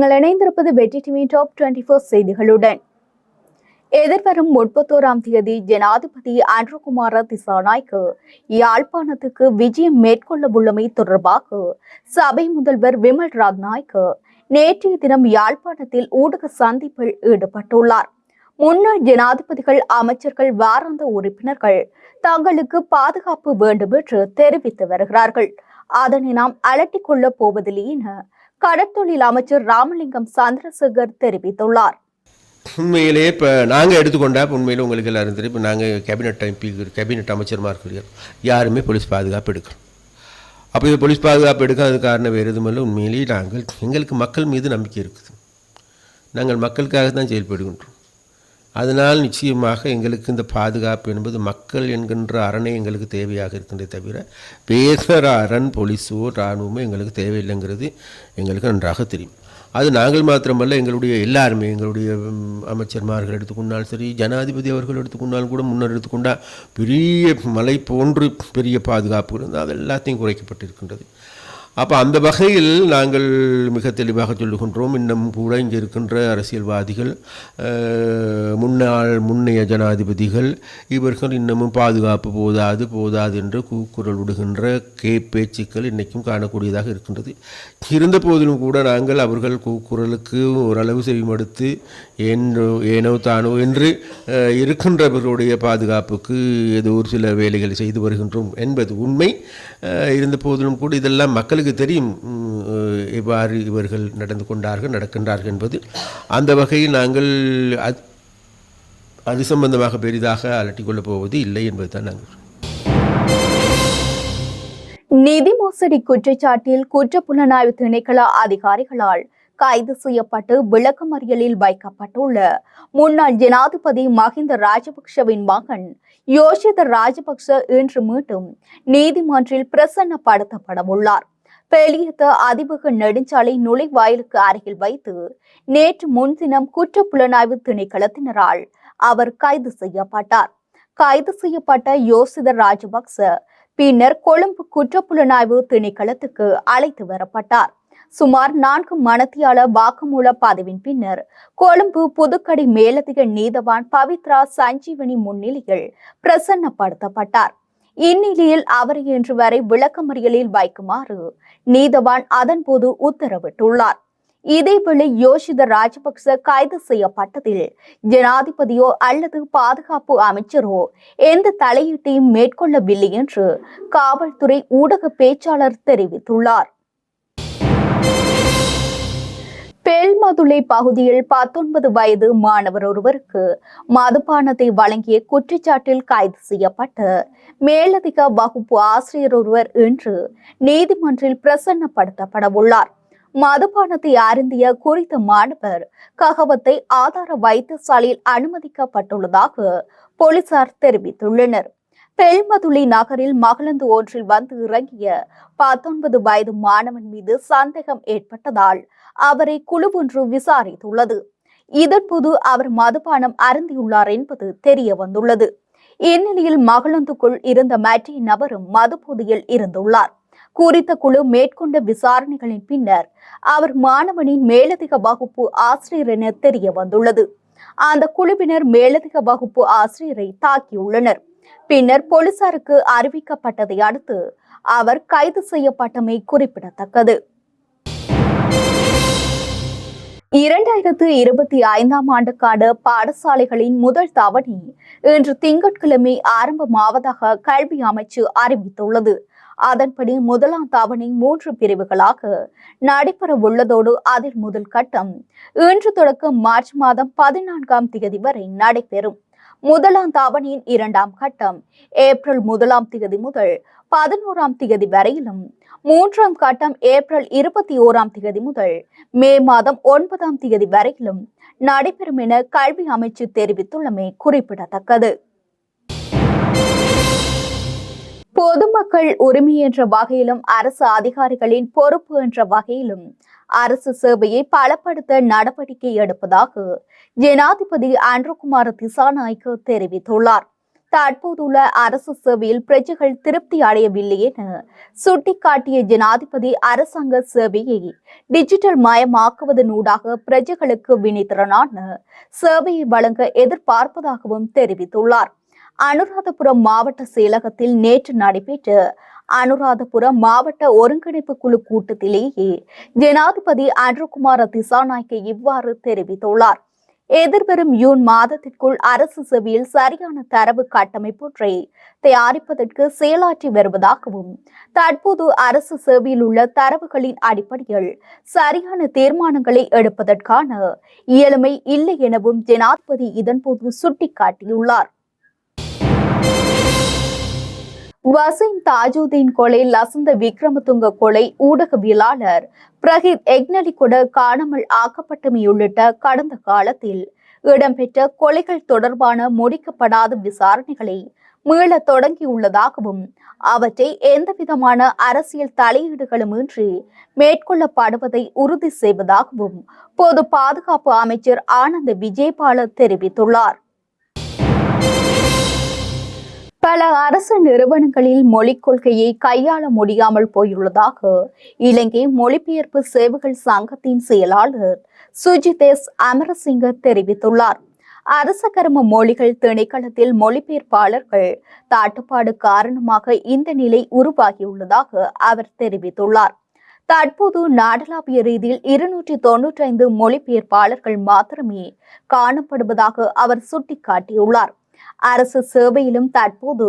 நீங்கள் இணைந்திருப்பது வெற்றி டிவி டாப் டுவெண்டி ஃபோர் செய்திகளுடன். எதிர்வரும் முப்பத்தோராம் தேதி ஜனாதிபதி ஆண்ட்ரகுமார திசாநாய்க்கு யாழ்ப்பாணத்துக்கு விஜயம் மேற்கொள்ள உள்ளமை தொடர்பாக சபை முதல்வர் விமல் ராத்நாய்க்கு நேற்றைய தினம் யாழ்ப்பாணத்தில் ஊடக சந்திப்பில் ஈடுபட்டுள்ளார். முன்னாள் ஜனாதிபதிகள் அமைச்சர்கள் வாராந்த உறுப்பினர்கள் தங்களுக்கு பாதுகாப்பு வேண்டும் என்று தெரிவித்து வருகிறார்கள். அதனை நாம் அலட்டிக் கொள்ளப் போவதில்லை என கடற்தொழில் அமைச்சர் ராமலிங்கம் சந்திரசேகர் தெரிவித்துள்ளார். உண்மையிலேயே இப்போ நாங்கள் எடுத்துக்கொண்டா உண்மையில் உண்மையிலே உங்களுக்கு எல்லாரும் தெரியும் இப்போ நாங்கள் கேபினட் எம்பி கேபினட் அமைச்சருமா இருக்கிறோம் யாருமே போலீஸ் பாதுகாப்பு எடுக்கணும் அப்போ இது போலீஸ் பாதுகாப்பு எடுக்காத காரணம் வேறு எதுவுமில்லை உண்மையிலேயே நாங்கள் எங்களுக்கு மக்கள் மீது நம்பிக்கை இருக்குது. நாங்கள் மக்களுக்காக தான் செயல்படுகின்றோம். அதனால் நிச்சயமாக எங்களுக்கு இந்த பாதுகாப்பு என்பது மக்கள் என்கின்ற அரணை எங்களுக்கு தேவையாக இருக்கின்றே தவிர பேசுகிற அரண் போலீஸோ இராணுவமோ எங்களுக்கு தேவையில்லைங்கிறது எங்களுக்கு நன்றாக தெரியும். அது நாங்கள் மாத்திரமல்ல எங்களுடைய எல்லாருமே எங்களுடைய அமைச்சர்மார்கள் எடுத்துக்கொண்டாலும் சரி ஜனாதிபதி அவர்கள் எடுத்துக்கொண்டாலும் கூட முன்னர் எடுத்துக்கொண்டால் பெரிய மலை போன்று பெரிய பாதுகாப்பு இருந்தால் அது எல்லாத்தையும் குறைக்கப்பட்டிருக்கின்றது. அப்போ அந்த வகையில் நாங்கள் மிக தெளிவாக சொல்லுகின்றோம். இன்னும் கூட இங்கே இருக்கின்ற அரசியல்வாதிகள் முன்னாள் முன்னைய ஜனாதிபதிகள் இவர்கள் இன்னமும் பாதுகாப்பு போதாது போதாது என்று கூக்குரல் விடுகின்ற கே பேச்சுக்கள் இன்றைக்கும் காணக்கூடியதாக இருக்கின்றது. இருந்த போதிலும் கூட நாங்கள் அவர்கள் கூக்குரலுக்கு ஓரளவு செவிமடுத்து ஏனோ ஏனோ தானோ என்று இருக்கின்றவர்களுடைய பாதுகாப்புக்கு ஏதோ ஒரு சில வேலைகளை செய்து வருகின்றோம் என்பது உண்மை. இருந்த போதிலும் கூட இதெல்லாம் மக்களுக்கு தெரியும் இவ்வாறு இவர்கள் நடந்து கொண்டார்கள் நடக்கின்றார்கள் என்பது. அந்த வகையில் நாங்கள் அது சம்பந்தமாக பெரிதாக அலட்டிக்கொள்ளப் போவது இல்லை என்பதுதான் நாங்கள் நிதி மோசடி குற்றச்சாட்டில் குற்ற புலனாய்வு திணைக்கள அதிகாரிகளால் கைது செய்யப்பட்டு விளக்கமறியலில் வைக்கப்பட்டுள்ள முன்னாள் ஜனாதிபதி மஹிந்த ராஜபக்ஷவின் மகன் யோஷித ராஜபக்ஷ இன்று மீண்டும் நீதிமன்றில் பிரசன்னப்படுத்தப்பட உள்ளார் பெலியத்த அதிபக நெடுஞ்சாலை நுழைவாயிலுக்கு அருகில் வைத்து நேற்று முன்தினம் குற்ற புலனாய்வு திணைக்களத்தினரால் அவர் கைது செய்யப்பட்டார். கைது செய்யப்பட்ட யோசித ராஜபக்ச பின்னர் கொழும்பு குற்ற புலனாய்வு திணைக்களத்துக்கு அழைத்து வரப்பட்டார். சுமார் நான்கு மனத்தியாளர் வாக்குமூல பதிவின் பின்னர் கொழும்பு புதுக்கடை மேலதிக நீதவான் பவித்ரா சஞ்சீவனி முன்னிலையில் பிரசன்னப்படுத்தப்பட்டார். இந்நிலையில் அவரை இன்று வரை விளக்கமறியலில் வைக்குமாறு நீதவான் அதன்போது உத்தரவிட்டுள்ளார். இதேவேளை யோஷித ராஜபக்ச கைது செய்யப்பட்டதில் ஜனாதிபதியோ அல்லது பாதுகாப்பு அமைச்சரோ எந்த தலையீட்டையும் மேற்கொள்ளவில்லை என்று காவல்துறை ஊடக பேச்சாளர் தெரிவித்துள்ளார். பெல்மதுளை பகுதியில் பத்தொன்பது வயது மாணவர் ஒருவருக்கு மதுபானத்தை வழங்கிய குற்றச்சாட்டில் கைது செய்யப்பட்டு மேலதிக வகுப்பு ஆசிரியர் ஒருவர் இன்று நீதிமன்றில் பிரசன்னப்படுத்தப்பட உள்ளார். மதுபானத்தை அருந்திய குறித்த மாணவர் ககவத்தை ஆதார வைத்தியசாலையில் அனுமதிக்கப்பட்டுள்ளதாக போலீசார் தெரிவித்துள்ளனர். பெல்மதுளி நகரில் மகளந்து ஒன்றில் வந்து இறங்கிய பத்தொன்பது வயது மாணவன் மீது சந்தேகம் ஏற்பட்டதால் அவரை குழு ஒன்று விசாரித்துள்ளது. இதன்போது அவர் மதுபானம் அருந்தியுள்ளார் என்பது தெரிய வந்துள்ளது. இந்நிலையில் மகளந்துக்குள் இருந்த மற்ற நபரும் மதுபோதையில் இருந்துள்ளார். குறித்த குழு மேற்கொண்ட விசாரணைகளின் பின்னர் அவர் மாணவனின் மேலதிக வகுப்பு ஆசிரியர் என தெரிய வந்துள்ளது. அந்த குழுவினர் மேலதிக வகுப்பு ஆசிரியரை தாக்கியுள்ளனர். பின்னர் போலீசாருக்கு அறிவிக்கப்பட்டதை அடுத்து அவர் கைது செய்யப்பட்டமை குறிப்பிடத்தக்கது. இரண்டாயிரத்து இருபத்தி ஐந்தாம் ஆண்டுக்கான பாடசாலைகளின் முதல் தவணை இன்று திங்கட்கிழமை ஆரம்பமாவதாக கல்வி அமைச்சு அறிவித்துள்ளது. அதன்படி முதலாம் தவணை மூன்று பிரிவுகளாக நடைபெற உள்ளதோடு அதில் முதல் கட்டம் இன்று தொடக்கம் மார்ச் மாதம் பதினான்காம் தேதி வரை நடைபெறும். முதலாம் தவணையின் இரண்டாம் கட்டம். ஏப்ரல் முதலாம் தேதி முதல் பதினோராம் தேதி வரையிலும் மூன்றாம் கட்டம் ஏப்ரல் இருபத்தி ஓராம் தேதி முதல் மே மாதம் ஒன்பதாம் தேதி வரையிலும் நடைபெறும் என கல்வி அமைச்சு தெரிவித்துள்ளமை குறிப்பிடத்தக்கது. பொதுமக்கள் உரிமை என்ற வகையிலும் அரசு அதிகாரிகளின் பொறுப்பு என்ற வகையிலும் அரசு சேவையை பலப்படுத்த நடவடிக்கை எடுப்பதாக ஜனாதிபதி ஆண்ட்ரோகுமார் திசாநாய்க்கு தெரிவித்துள்ளார். தற்போதுள்ள அரசு சேவையில் பிரஜைகள் திருப்தி அடையவில்லை என சுட்டிக்காட்டிய ஜனாதிபதி அரசாங்க சேவையை டிஜிட்டல் மயமாக்குவதனூடாக பிரஜைகளுக்கு வினைத்திறனான சேவையை வழங்க எதிர்பார்ப்பதாகவும் தெரிவித்துள்ளார். அனுராதபுரம் மாவட்ட செயலகத்தில் நேற்று நடைபெற்ற அனுராதபுரம் மாவட்ட ஒருங்கிணைப்பு குழு கூட்டத்திலேயே ஜனாதிபதி அன்ருகுமார திசாநாயக்க இவ்வாறு தெரிவித்துள்ளார். எதிர்வரும் ஜூன் மாதத்திற்குள் அரசு செவியில் சரியான தரவு கட்டமைப்பொன்றை தயாரிப்பதற்கு செயலாற்றி வருவதாகவும் தற்போது அரசு சேவையில் உள்ள தரவுகளின் அடிப்படையில் சரியான தீர்மானங்களை எடுப்பதற்கான இயலுமை இல்லை எனவும் ஜனாதிபதி இதன்போது சுட்டிக்காட்டியுள்ளார். வசீம் தாஜுதீன் கொலை லசந்த விக்ரமதுங்க கொலை ஊடகவியலாளர் பிரகித் எக்னலி கூட காணாமல் ஆக்கப்பட்டமை உள்ளிட்ட கடந்த காலத்தில் இடம்பெற்ற கொலைகள் தொடர்பான முடிக்கப்படாத விசாரணைகளை மீள தொடங்கியுள்ளதாகவும் அவற்றை எந்தவிதமான அரசியல் தலையீடுகளுமின்றி மேற்கொள்ளப்படுவதை உறுதி செய்வதாகவும் பொது பாதுகாப்பு அமைச்சர் ஆனந்த விஜயபால தெரிவித்துள்ளார். பல அரசு நிறுவனங்களில் மொழிக் கொள்கையை கையாள முடியாமல் போயுள்ளதாக இலங்கை மொழிபெயர்ப்பு சேவைகள் சங்கத்தின் செயலாளர் சுஜிதேஷ் அமரசிங்க தெரிவித்துள்ளார். அரச கரும மொழிகள் திணைக்களத்தில் மொழிபெயர்ப்பாளர்கள் தாட்டுப்பாடு காரணமாக இந்த நிலை உருவாகியுள்ளதாக அவர் தெரிவித்துள்ளார். தற்போது நாடளாவிய ரீதியில் இருநூற்றி தொன்னூற்றி ஐந்து மொழிபெயர்ப்பாளர்கள் மாத்திரமே காணப்படுவதாக அவர் சுட்டிக்காட்டியுள்ளார். அரசு சேவையிலும் தற்போது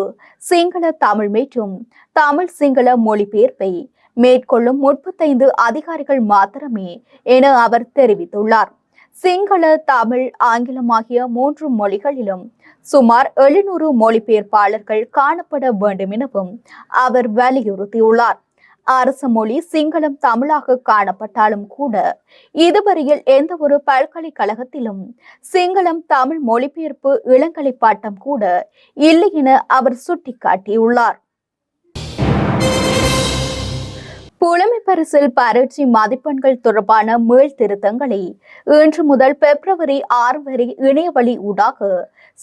சிங்கள தமிழ் மற்றும் தமிழ் சிங்கள மொழிபெயர்ப்பை மேற்கொள்ளும் முப்பத்தைந்து அதிகாரிகள் மாத்திரமே என அவர் தெரிவித்துள்ளார். சிங்கள தமிழ் ஆங்கிலம் ஆகிய மூன்று மொழிகளிலும் சுமார் எழுநூறு மொழிபெயர்ப்பாளர்கள் காணப்பட வேண்டும் எனவும் அவர் வலியுறுத்தியுள்ளார். அரசு மொழி சிங்களம் தமிழாக காணப்பட்டாலும் கூட இதுவரையில் எந்த ஒரு பல்கலைக்கழகத்திலும் சிங்களம் தமிழ் மொழிபெயர்ப்பு இளங்கலை பாட்டம் கூட இல்லை என அவர் சுட்டிக்காட்டியுள்ளார். புலமை பரிசில் பரீட்சை மதிப்பெண்கள் தொடர்பான மேல் திருத்தங்களை இன்று முதல் பிப்ரவரி ஆறு வரை இணையவழி ஊடாக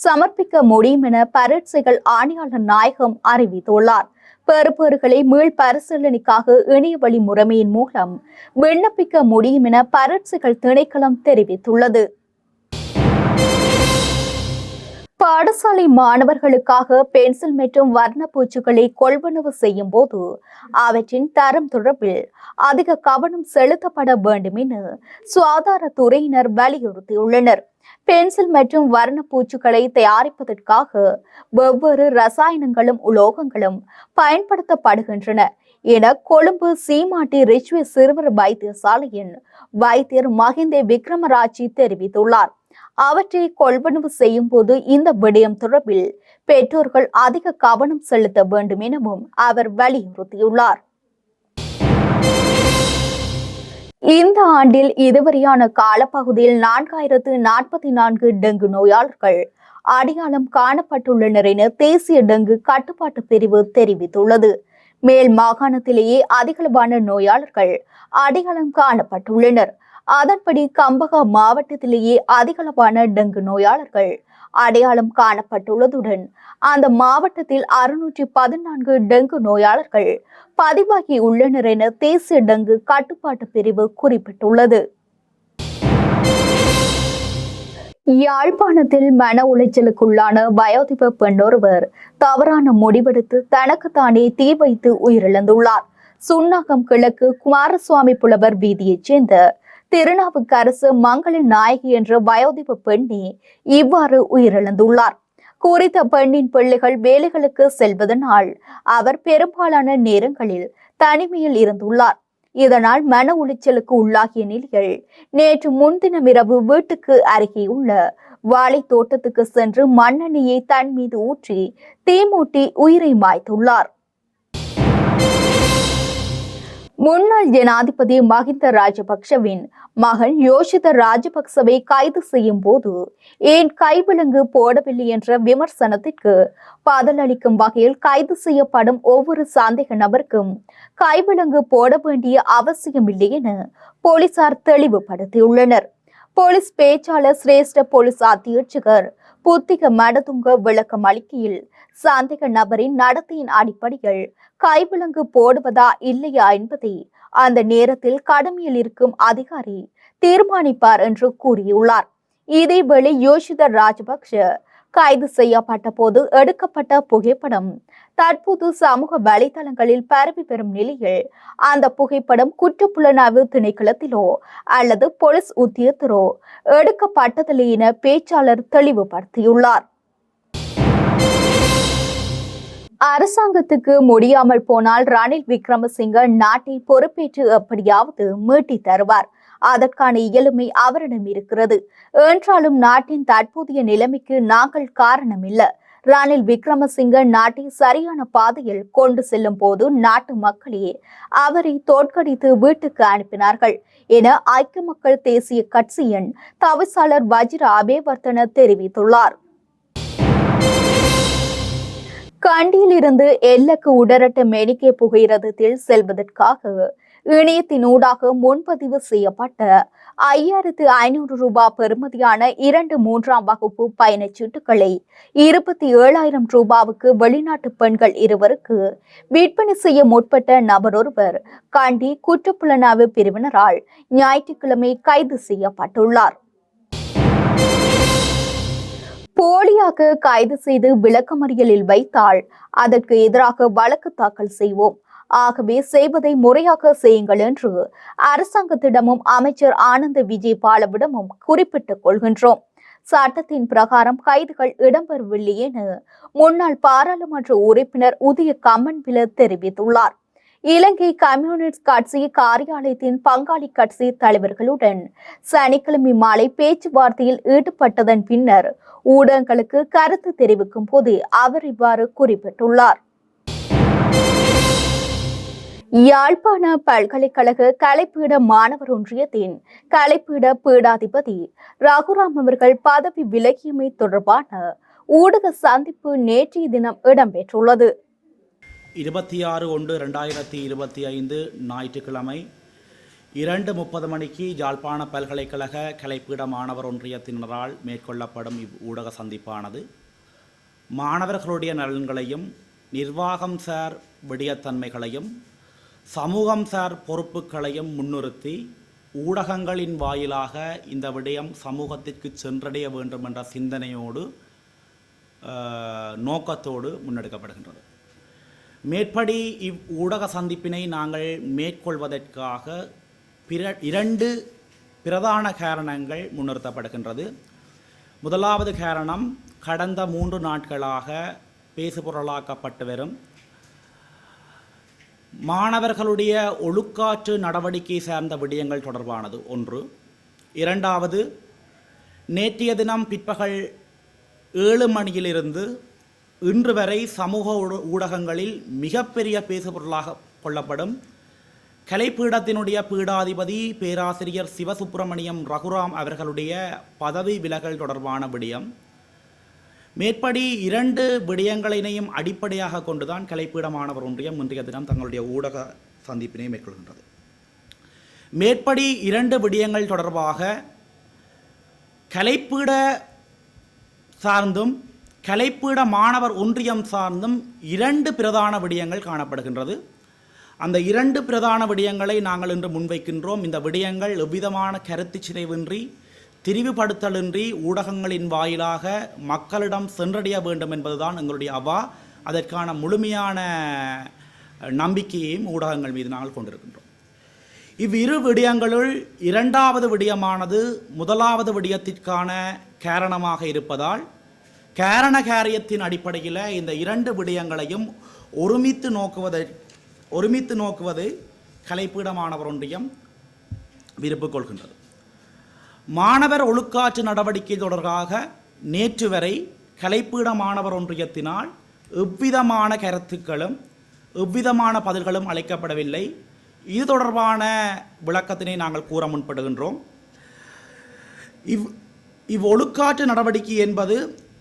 சமர்ப்பிக்க முடியும் என பரீட்சைகள் ஆணையாளர் நாயகம் அறிவித்துள்ளார். பெறுபேறுகளை மீள் பரிசீலனைக்காக இணையவழி முறைமையின் மூலம் விண்ணப்பிக்க முடியும் என பரீட்சைகள் திணைக்களம் தெரிவித்துள்ளது. பாடசாலை மாணவர்களுக்காக பென்சில் மற்றும் வர்ண பூச்சுகளை கொள்வனவு செய்யும் போது அவற்றின் தரம் தொடர்பில் அதிக கவனம் செலுத்தப்பட வேண்டும் என சுகாதாரத்துறையினர் வலியுறுத்தியுள்ளனர். பென்சில் மற்றும் வர்ண பூச்சுகளை தயாரிப்பதற்காக வெவ்வேறு ரசாயனங்களும் உலோகங்களும் பயன்படுத்தப்படுகின்றன. என கொழும்பு சீமாட்டி ரிச்வே சிறுவர் வைத்தியசாலையின் வைத்தியர் மஹிந்தே விக்ரமராஜி தெரிவித்துள்ளார். அவற்றை கொள்வனவு செய்யும் போது இந்த விடயம் தொடர்பில் பெற்றோர்கள் அதிக கவனம் செலுத்த வேண்டும் எனவும் அவர் வலியுறுத்தியுள்ளார். இந்த ஆண்டில் இதுவரையான காலப்பகுதியில் நான்காயிரத்து நாற்பத்தி நான்கு டெங்கு நோயாளர்கள் அடையாளம் காணப்பட்டுள்ளனர் என தேசிய டெங்கு கட்டுப்பாட்டு பிரிவு தெரிவித்துள்ளது. மேல் மாகாணத்திலேயே அதிகளவான நோயாளர்கள் அடையாளம் காணப்பட்டுள்ளனர். அதன்படி கம்பகா மாவட்டத்திலேயே அதிகளவான டெங்கு நோயாளர்கள் அடையாளம் காணப்பட்டுள்ளதுடன் அந்த மாவட்டத்தில் அறுநூற்றி பதினான்கு டெங்கு நோயாளர்கள் பதிவாகி உள்ளனர் என தேசிய டெங்கு கட்டுப்பாட்டு பிரிவு குறிப்பிட்டுள்ளது. யாழ்ப்பாணத்தில் மன உளைச்சலுக்குள்ளான வயோதிப பெண்ணொருவர் தவறான முடிவெடுத்து தனக்குத்தானே தீ வைத்து உயிரிழந்துள்ளார். சுன்னாகம் கிழக்கு குமாரசுவாமி புலவர் வீதியைச் சேர்ந்த திருநாவுக்கரசு மங்கள நாயகி என்ற வயோதிப பெண்ணே இவ்வாறு உயிரிழந்துள்ளார். குறித்த பெண்ணின் பிள்ளைகள் வேலைகளுக்கு செல்வதனால் அவர் பெரும்பாலான நேரங்களில் தனிமையில் இருந்துள்ளார். இதனால் மன உளைச்சலுக்கு உள்ளாகிய நிலையில் நேற்று முன்தினம் இரவு வீட்டுக்கு அருகே உள்ள வாழை தோட்டத்துக்கு சென்று மண்ணெண்ணெயை தன் மீது ஊற்றி தீமூட்டி உயிரை மாய்த்துள்ளார். முன்னாள் ஜனாதிபதி மஹிந்த ராஜபக்ஷவின் மகன் யோஷித ராஜபக்சவை கைது செய்யும் போது ஏன் கைவிலங்கு போடவில்லை என்ற விமர்சனத்திற்கு பதிலளிக்கும் வகையில் கைது செய்யப்படும் ஒவ்வொரு சந்தேக நபருக்கும் கைவிலங்கு போட வேண்டிய அவசியமில்லை என போலீசார் தெளிவுபடுத்தியுள்ளனர். போலீஸ் பேச்சாளர் சிரேஷ்ட போலீஸ் அத்தியட்சகர் புத்திக மடதுங்க விளக்கம் அளிக்கையில் சந்தேக நபரின் நடத்தையின் அடிப்படையில் கைவிலங்கு போடுவதா இல்லையா என்பதை அந்த நேரத்தில் கடமையில் இருக்கும் அதிகாரி தீர்மானிப்பார் என்று கூறியுள்ளார். இதேவேளை யோஷித ராஜபக்ஷ கைது செய்யப்பட்ட போது எடுக்கப்பட்ட புகைப்படம் தற்போது சமூக வலைதளங்களில் பரவி பெறும் நிலையில் அந்த புகைப்படம் குற்றப்புலனாய்வு திணைக்களத்திலோ அல்லது போலீஸ் உத்தியத்திலோ எடுக்கப்பட்டதில்லை என பேச்சாளர் தெளிவுபடுத்தியுள்ளார். அரசாங்கத்துக்கு முடியாமல் போனால் ரணில் விக்ரமசிங்க நாட்டை பொறுப்பேற்று எப்படியாவது மீட்டி தருவார். அதற்கான இயலுமை அவரிடம் இருக்கிறது. என்றாலும் நாட்டின் தற்போதைய நிலைமைக்கு நாங்கள் காரணமில்ல. ரணில் விக்ரமசிங்க நாட்டை சரியான பாதையில் கொண்டு செல்லும் போது நாட்டு மக்களே அவரை தோற்கடித்து வீட்டுக்கு அனுப்பினார்கள் என ஐக்கிய மக்கள் தேசிய கட்சியின் தவிசாளர் வஜிர அபேவர்த்தன தெரிவித்துள்ளார். கண்டியிலிருந்து எல்லக்கு எல்லைக்கு உடரட்ட மெடிக்கே புகையிரதத்தில் செல்வதற்காக இணையத்தினூடாக முன்பதிவு செய்யப்பட்ட ஐயாயிரத்து ஐநூறு ரூபாய் பெறுமதியான இரண்டு மூன்றாம் வகுப்பு பயணச்சீட்டுகளை இருபத்தி ஏழாயிரம் ரூபாவுக்கு வெளிநாட்டு பெண்கள் இருவருக்கு விற்பனை செய்ய முற்பட்ட நபரொருவர் கண்டி குற்றப்புலனாய்வு பிரிவினரால் ஞாயிற்றுக்கிழமை கைது செய்யப்பட்டுள்ளார். போலியாக கைது செய்து விளக்கமறியலில் வைத்தால் அதற்கு எதிராக வழக்கு தாக்கல் செய்வோம். ஆகவே செய்வதை முறையாக செய்யுங்கள் என்று அரசாங்கத்திடமும் அமைச்சர் ஆனந்த விஜய் பாலவிடமும் குறிப்பிட்டுக் கொள்கின்றோம். சட்டத்தின் பிரகாரம் கைதுகள் இடம்பெறவில்லை என முன்னாள் பாராளுமன்ற உறுப்பினர் உதய கம்மன்பில தெரிவித்துள்ளார். இலங்கை கம்யூனிஸ்ட் கட்சி காரியாலயத்தின் பங்காளி கட்சி தலைவர்களுடன் சனிக்கிழமை மாலை பேச்சுவார்த்தையில் ஈடுபட்டதன் பின்னர் ஊடகங்களுக்கு கருத்து தெரிவிக்கும் போது அவர் இவ்வாறு குறிப்பிட்டுள்ளார். யாழ்ப்பாண பல்கலைக்கழக கலைப்பீட மாணவர் ஒன்றியத்தின் கலைப்பீட பீடாதிபதி ரகுராம் அவர்கள் பதவி விலகியமை தொடர்பான ஊடக சந்திப்பு நேற்றைய தினம் இடம்பெற்றுள்ளது. இருபத்தி ஆறு ஒன்று ரெண்டாயிரத்தி இருபத்தி ஐந்து ஞாயிற்றுக்கிழமை இரண்டு முப்பது மணிக்கு யாழ்ப்பாண பல்கலைக்கழக கலைப்பீட மாணவர் ஒன்றியத்தினரால் மேற்கொள்ளப்படும் இவ் ஊடக சந்திப்பானது. மாணவர்களுடைய நலன்களையும் நிர்வாகம் சார் விடயத்தன்மைகளையும் சமூகம் சார் பொறுப்புகளையும் முன்னிறுத்தி ஊடகங்களின் வாயிலாக இந்த விடயம் சமூகத்திற்கு சென்றடைய வேண்டும் என்ற சிந்தனையோடு நோக்கத்தோடு முன்னெடுக்கப்படுகின்றது. மேற்படி இவ் ஊடக சந்திப்பினை நாங்கள் மேற்கொள்வதற்காக பிற இரண்டு பிரதான காரணங்கள் முன்னிறுத்தப்படுகின்றது. முதலாவது காரணம் கடந்த மூன்று நாட்களாக பேசுபொருளாக்கப்பட்டு வரும். மாணவர்களுடைய ஒழுக்காற்று நடவடிக்கை சார்ந்த விடயங்கள் தொடர்பானது ஒன்று. இரண்டாவது நேற்றைய தினம் பிற்பகல் ஏழு மணியிலிருந்து இன்று வரை சமூக ஊட- ஊடகங்களில் மிகப்பெரிய பேசுபொருளாக கொள்ளப்படும் கலைப்பீடத்தினுடைய பீடாதிபதி பேராசிரியர் சிவசுப்பிரமணியம் ரகுராம் அவர்களுடைய பதவி விலகல் தொடர்பான விடயம். மேற்படி இரண்டு விடயங்களினையும் அடிப்படையாக கொண்டுதான் கலைப்பீடமானவர் ஒன்றியம் இன்றைய தினம் தங்களுடைய ஊடக சந்திப்பினை மேற்கொள்கின்றது. மேற்படி இரண்டு விடயங்கள் தொடர்பாக கலைப்பீட சார்ந்தும் கலைப்பீட மாணவர் ஒன்றியம் சார்ந்தும் இரண்டு பிரதான விடயங்கள் காணப்படுகின்றது. அந்த இரண்டு பிரதான விடயங்களை நாங்கள் இன்று முன்வைக்கின்றோம். இந்த விடயங்கள் எவ்விதமான கருத்து சிதைவின்றி திரிவுபடுத்தலின்றி ஊடகங்களின் வாயிலாக மக்களிடம் சென்றடைய வேண்டும் என்பதுதான் எங்களுடைய அவா. அதற்கான முழுமையான நம்பிக்கையையும் ஊடகங்கள் மீது நாங்கள் கொண்டிருக்கின்றோம். இவ்விரு விடயங்களுள் இரண்டாவது விடயமானது முதலாவது விடயத்திற்கான காரணமாக இருப்பதால் காரண காரியத்தின் அடிப்படையில் இந்த இரண்டு விடயங்களையும் ஒருமித்து நோக்குவதை ஒருமித்து நோக்குவது கலைப்பீடமானவர் ஒன்றியம் விருப்பு கொள்கின்றது. மாணவர் ஒழுக்காற்று நடவடிக்கை தொடர்பாக நேற்று வரை கலைப்பீட மாணவர் ஒன்றியத்தினால் எவ்விதமான கருத்துக்களும் எவ்விதமான பதில்களும் அளிக்கப்படவில்லை. இது தொடர்பான விளக்கத்தினை நாங்கள் கூற முன்படுகின்றோம் இவ் இவ் ஒழுக்காற்று நடவடிக்கை என்பது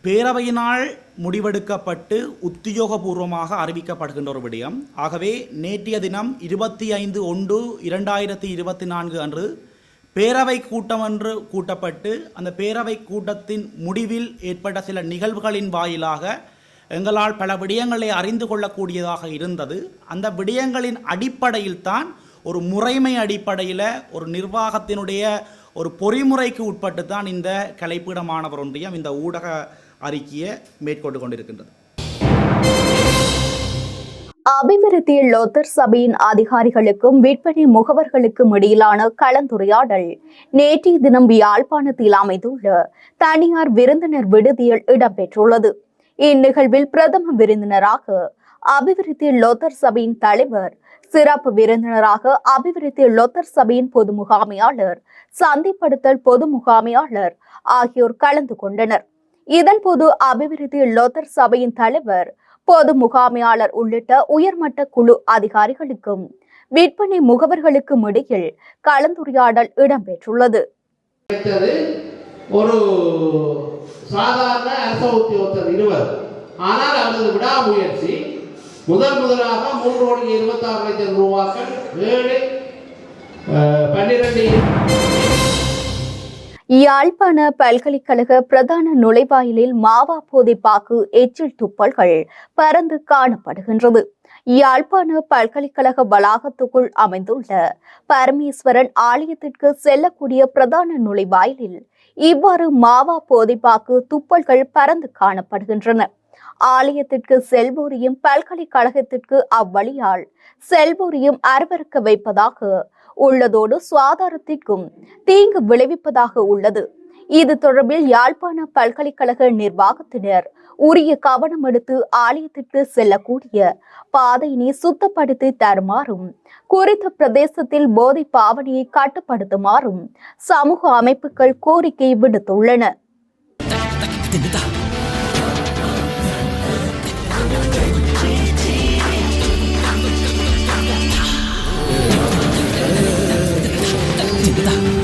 பேரவையினால் முடிவெடுக்கப்பட்டு உத்தியோகபூர்வமாக அறிவிக்கப்படுகின்ற ஒரு விடயம். ஆகவே நேற்றைய தினம் இருபத்தி ஐந்து ஒன்று இரண்டாயிரத்தி இருபத்தி நான்கு அன்று பேரவை கூட்டம் என்று கூட்டப்பட்டு அந்த பேரவை கூட்டத்தின் முடிவில் ஏற்பட்ட சில நிகழ்வுகளின் வாயிலாக எங்களால் பல விடயங்களை அறிந்து கொள்ளக்கூடியதாக இருந்தது. அந்த விடயங்களின் அடிப்படையில் தான் ஒரு முறைமை அடிப்படையில் ஒரு நிர்வாகத்தினுடைய ஒரு பொறிமுறைக்கு உட்பட்டு தான் இந்த கலைப்பிடமான மாணவர் ஒன்றியம் இந்த ஊடக அறிக்கையை மேற்கொண்டு கொண்டிருக்கின்றது. அபிவிருத்தி லோத்தர் சபையின் அதிகாரிகளுக்கும் விற்பனை முகவர்களுக்கும் இடையிலான கலந்துரையாடல் நேற்றைய தினம் யாழ்ப்பாணத்தில் அமைந்துள்ள தனியார் விருந்தினர் விடுதியில் இடம்பெற்றுள்ளது. இந்நிகழ்வில் பிரதம விருந்தினராக அபிவிருத்தி லோத்தர் சபையின் தலைவர் சிறப்பு விருந்தினராக அபிவிருத்தி லோத்தர் சபையின் பொது முகாமையாளர் சந்தைப்படுத்தல் பொது முகாமையாளர் ஆகியோர் கலந்து கொண்டனர். இதன்போது அபிவிருத்தி லோத்தர் சபையின் தலைவர் பொது முகாமையாளர் உள்ளிட்ட உயர்மட்ட குழு அதிகாரிகளுக்கும் விற்பனை முகவர்களுக்கும் இடையில் கலந்துரையாடல் இடம்பெற்றுள்ளது. ஒரு சாதாரண அரச உத்தியோகத்தர் இருவர். ஆனால் அவரது விடாமுயற்சி முதல் முதலாக மூன்று கோடி இருபத்தாறு லட்சம் ரூபாக்கள் ஏழு அஹ், பன்னிரண்டு யாழ்ப்பாண பல்கலைக்கழக பிரதான நுழைவாயிலில் மாவா போதைப்பாக்கு எச்சில் துப்பல்கள் பறந்து காணப்படுகின்றது. யாழ்ப்பாண பல்கலைக்கழக வளாகத்துக்குள் அமைந்துள்ள பரமேஸ்வரன் ஆலயத்திற்கு செல்லக்கூடிய பிரதான நுழைவாயிலில் இவ்வாறு மாவா போதைப்பாக்கு துப்பல்கள் பறந்து காணப்படுகின்றன. ஆலயத்திற்கு செல்வோரையும் பல்கலைக்கழகத்திற்கு அவ்வழியால் செல்வோரையும் அருவருக்க வைப்பதாக உள்ளதோடு சுகாதாரத்திற்கும் தீங்கு விளைவிப்பதாக உள்ளது. இது தொடர்பில் யாழ்ப்பாண பல்கலைக்கழக நிர்வாகத்தினர் உரிய கவனம் எடுத்து ஆலயத்திற்கு செல்லக்கூடிய பாதையினை சுத்தப்படுத்தி தருமாறும் குறித்த பிரதேசத்தில் போதை பாவனையை கட்டுப்படுத்துமாறும் சமூக அமைப்புகள் கோரிக்கை விடுத்துள்ளன. Basta.